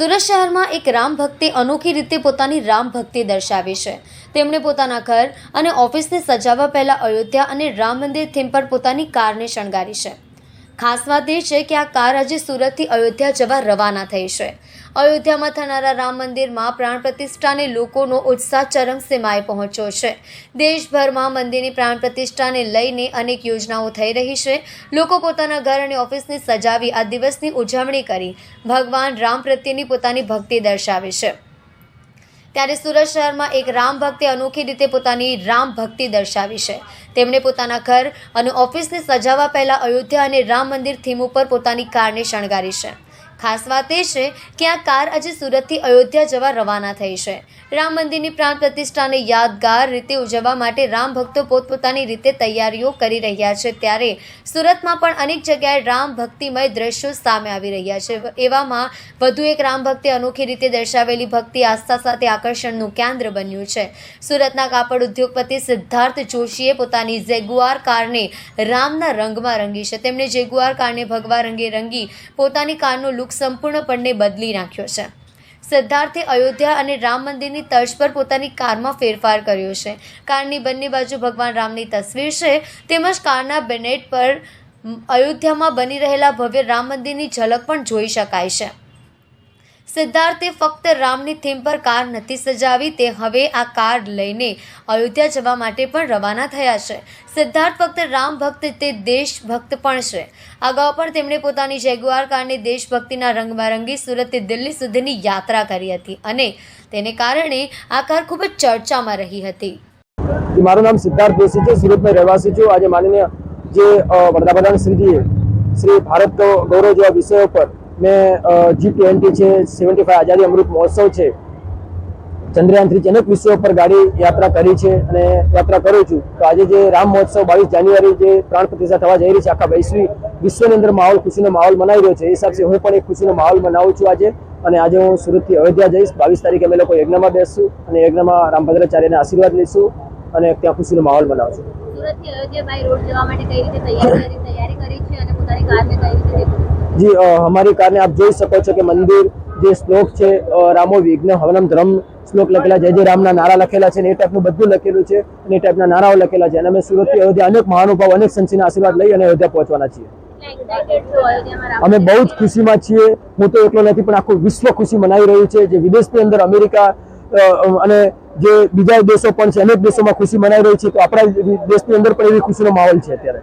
સુરત શહેરમાં એક રામ ભક્તે અનોખી રીતે પોતાની રામ ભક્તિ દર્શાવી છે. તેમણે પોતાના ઘર અને ઓફિસને સજાવવા પહેલા અયોધ્યા અને રામ મંદિર થીમ પર પોતાની કારને શણગારી છે. ખાસ વાત એ છે કે આ કાર આજે સુરતથી અયોધ્યા જવા રવાના થઈ છે. અયોધ્યામાં થનારા રામ મંદિરમાં પ્રાણ પ્રતિષ્ઠાને લોકોનો ઉત્સાહ ચરમસીમાએ પહોંચ્યો છે. દેશભરમાં મંદિરની પ્રાણ પ્રતિષ્ઠાને લઈને અનેક યોજનાઓ થઈ રહી છે. લોકો પોતાના ઘર અને ઓફિસને સજાવી આ દિવસની ઉજવણી કરી. ભગવાન રામ પ્રત્યેની પોતાની ભક્તિ દર્શાવે છે. ત્યારે સુરત શહેરમાં એક રામ ભક્તે અનોખી રીતે પોતાની રામ ભક્તિ દર્શાવી છે. તેમણે પોતાના ઘર અને ઓફિસને સજાવવા પહેલાં અયોધ્યા અને રામ મંદિર થીમ ઉપર પોતાની કારને શણગારી છે. ખાસ વાત એ છે કે આ કાર આજે સુરતથી અયોધ્યા જવા રવાના થઈ છે. રામ મંદિરની પ્રાણ પ્રતિષ્ઠાને યાદગાર રીતે ઉજવવા માટે રામ ભક્તો પોતપોતાની રીતે તૈયારીઓ કરી રહ્યા છે. ત્યારે સુરતમાં પણ અનેક જગ્યાએ રામ ભક્તિમય દ્રશ્યો સામે આવી રહ્યા છે. એવામાં વધુ એક રામ ભક્તિ અનોખી રીતે દર્શાવેલી ભક્તિ આસ્થા સાથે આકર્ષણનું કેન્દ્ર બન્યું છે. સુરતના કાપડ ઉદ્યોગપતિ સિદ્ધાર્થ જોશીએ પોતાની જેગુઆર કારને રામના રંગમાં રંગી છે. તેમણે જેગુઆર કારને ભગવા રંગે રંગી પોતાની કારનો લુક સંપૂર્ણપણે બદલી નાખ્યો છે. સિદ્ધાર્થે અયોધ્યા અને રામ મંદિરની તર્જ પર પોતાની કારમાં ફેરફાર કર્યો છે. કારની બંને બાજુ ભગવાન રામની તસવીર છે, તેમજ કારના બેનેટ પર અયોધ્યામાં બની રહેલા ભવ્ય રામ મંદિરની ઝલક પણ જોઈ શકાય છે. સિદ્ધાર્થે ફક્ત રામની થીમ પર કાર નથી સજાવી, તે હવે આ કાર લઈને અયોધ્યા જવા માટે પણ રવાના થયા છે. સિદ્ધાર્થ ફક્ત રામ ભક્ત, તે દેશભક્ત પણ છે. અગાઉ પણ તેમણે પોતાની જેગુઆર કારને દેશભક્તિના રંગમાં રંગી સુરતથી દિલ્હી સુધીની યાત્રા કરી હતી અને તેને કારણે આ કાર ખૂબ જ ચર્ચામાં રહી હતી. મારું નામ સિદ્ધાર્થ જોશી છે, સુરતમાં રહેવાસી છું. આજે માનનીય જે વડાપ્રધાન શ્રીજીએ શ્રી ભારત ગૌરવ જેવા વિષયો પર મેં જી ટ્વેન્ટી છે સેવન્ટી ફાઈવ આઝાદી અમૃત મહોત્સવ છે. ચંદ્રયાન થ્રી અનેક વિષયો પર ગાડી યાત્રા કરી છે અને યાત્રા કરું છું. તો આજે જે રામ મહોત્સવ બાવીસ જાન્યુઆરી જે પ્રાણ પ્રતિષ્ઠા થવા જઈ રહી છે, આખા વૈશ્વિક વિશ્વની અંદર માહોલ ખુશીનો માહોલ મનાઈ રહ્યો છે. એ હિસાબથી હું પણ એક ખુશીનો માહોલ મનાવું છું આજે અને આજે હું સુરતથી અયોધ્યા જઈશ. બાવીસ તારીખે અમે લોકો યજ્ઞમાં બેસશું અને યજ્ઞમાં રામભદ્રાચાર્યને આશીર્વાદ લઈશું અને ત્યાં ખુશીનો માહોલ બનાવશું સુરતથી જી અમારી કારને આપ જોઈ શકો છો કે મંદિર જે શ્લોક છે રામો વિઘ્ન હવનમ ધર્મ શ્લોક લખેલા છે. જે રામના નારા લખેલા છે ને એ ટાઈપનું બધું લખેલું છે અને એ ટાઈપના નારાઓ લખેલા છે. અને અમે સુરતથી અયોધ્યા અનેક મહાનુભાવ, અનેક સંતના આશીર્વાદ લઈ અને અયોધ્યા પહોંચવાના છીએ. અમે બહુ જ ખુશીમાં છીએ. હું તો એકલો નથી, પણ આખું વિશ્વ ખુશી મનાવી રહ્યું છે. જે વિદેશની અંદર અમેરિકા અને જે બીજા દેશો પણ છે, અનેક દેશોમાં ખુશી મનાઈ રહી છે. તો આપણા દેશની અંદર પણ એવી ખુશીનો માહોલ છે અત્યારે.